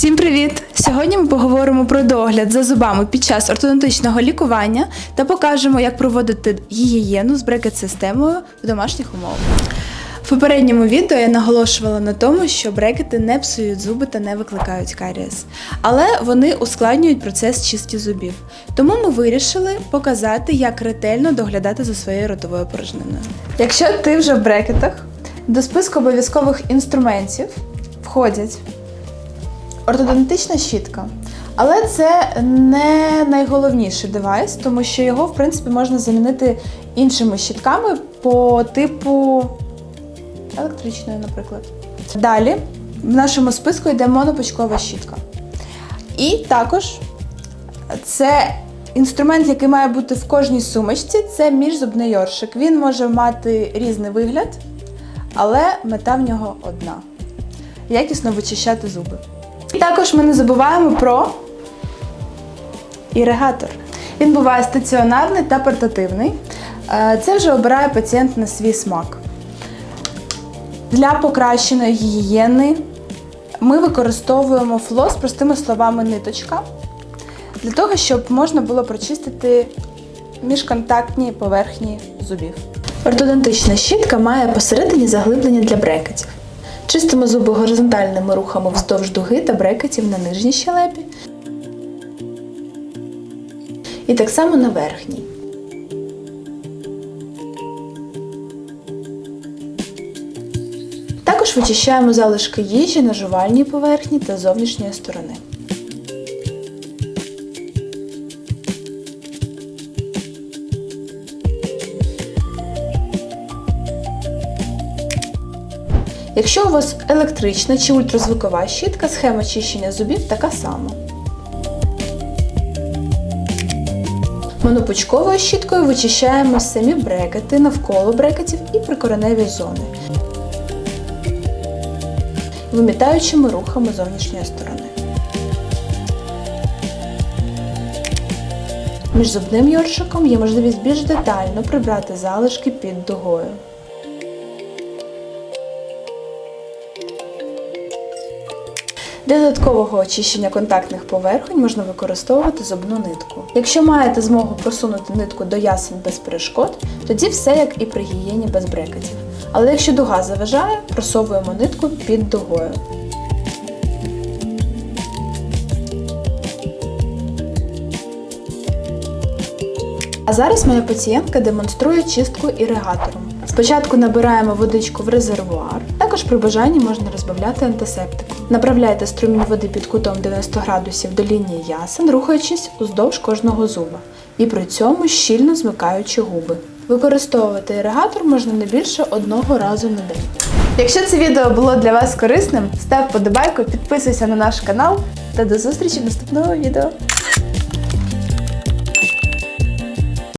Всім привіт! Сьогодні ми поговоримо про догляд за зубами під час ортодонтичного лікування та покажемо, як проводити гігієну з брекет-системою в домашніх умовах. В попередньому відео я наголошувала на тому, що брекети не псують зуби та не викликають карієс, але вони ускладнюють процес чистки зубів. Тому ми вирішили показати, як ретельно доглядати за своєю ротовою порожниною. Якщо ти вже в брекетах, до списку обов'язкових інструментів входять ортодонтична щітка. Але це не найголовніший девайс, тому що його, в принципі, можна замінити іншими щітками по типу електричної, наприклад. Далі в нашому списку йде монопучкова щітка. І також це інструмент, який має бути в кожній сумочці, це міжзубний йоршик. Він може мати різний вигляд, але мета в нього одна якісно вичищати зуби. Також ми не забуваємо про іригатор. Він буває стаціонарний та портативний. Е, Це вже обирає пацієнт на свій смак. Для покращеної гігієни ми використовуємо флос, простими словами, ниточка, для того, щоб можна було прочистити міжконтактні поверхні зубів. Ортодонтична щітка має посередині заглиблення для брекетів. Чистимо зуби горизонтальними рухами вздовж дуги та брекетів на нижній щелепі. І так само на верхній. Також вичищаємо залишки їжі на жувальній поверхні та зовнішньої сторони. Якщо у вас електрична чи ультразвукова щітка, схема чищення зубів така сама. Монопучковою щіткою вичищаємо самі брекети навколо брекетів і прикореневі зони, вимітаючими рухами зовнішньої сторони. Між зубним йоршиком є можливість більш детально прибрати залишки під дугою. Для додаткового очищення контактних поверхонь можна використовувати зубну нитку. Якщо маєте змогу просунути нитку до ясен без перешкод, тоді все як і при гігієні без брекетів. Але якщо дуга заважає, просовуємо нитку під дугою. А зараз моя пацієнтка демонструє чистку іригатором. Спочатку набираємо водичку в резервуар, також при бажанні можна розбавляти антисептиком. Направляйте струмінь води під кутом 90 градусів до лінії ясен, рухаючись уздовж кожного зуба, і при цьому щільно змикаючи губи. Використовувати іригатор можна не більше одного разу на день. Якщо це відео було для вас корисним, став подобайку, підписуйся на наш канал та до зустрічі в наступного відео.